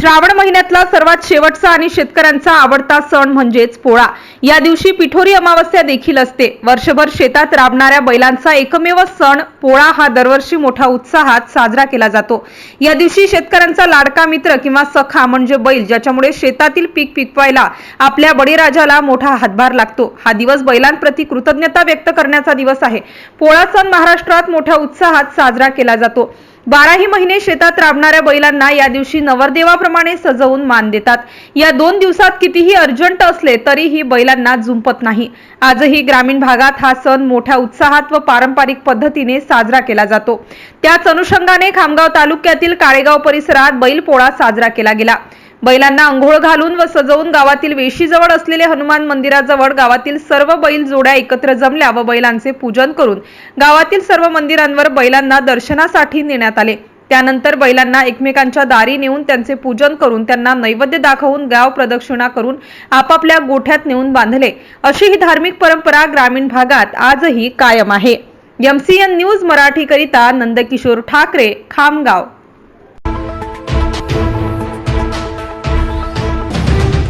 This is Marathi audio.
श्रावण महिन्यातला सर्वात शेवटचा आणि शेतकऱ्यांचा आवडता सण म्हणजेच पोळा. या दिवशी पिठोरी अमावस्या देखील असते. वर्षभर शेतात राबणाऱ्या बैलांचा एकमेव सण पोळा हा दरवर्षी मोठ्या उत्साहात साजरा केला जातो. या दिवशी शेतकऱ्यांचा लाडका मित्र किंवा सखा म्हणजे बैल ज्याच्यामुळे शेतातील पीक पिकवायला आपल्या बळीराजाला मोठा हातभार लागतो. हा दिवस बैलांप्रती कृतज्ञता व्यक्त करण्याचा दिवस आहे. पोळा सण महाराष्ट्रात मोठ्या उत्साहात साजरा केला जातो. बाराही महिने शेतात राबणाऱ्या बैलांना या दिवशी नवरदेवाप्रमाणे सजवून मान देतात. या दोन दिवसात कितीही अर्जंट असले तरीही बैलांना झुंपत नाही. आजही ग्रामीण भागात हा सण मोठ्या उत्साहात व पारंपरिक पद्धतीने साजरा केला जातो. त्याच अनुषंगाने खामगाव तालुक्यातील काळेगाव परिसरात बैलपोळा साजरा केला गेला. बैलांना अंघोळ घालून व सजवून गावातील वेशीजवळ असलेले हनुमान मंदिराजवळ गावातील सर्व बैल जोड्या एकत्र जमल्या व बैलांचे पूजन करून गावातील सर्व मंदिरांवर बैलांना दर्शनासाठी नेण्यात आले. त्यानंतर बैलांना एकमेकांच्या दारी नेऊन त्यांचे पूजन करून त्यांना नैवेद्य दाखवून गाव प्रदक्षिणा करून आपापल्या गोठ्यात नेऊन बांधले. अशी ही धार्मिक परंपरा ग्रामीण भागात आजही कायम आहे. एमसीएन न्यूज मराठीकरिता नंदकिशोर ठाकरे खामगाव.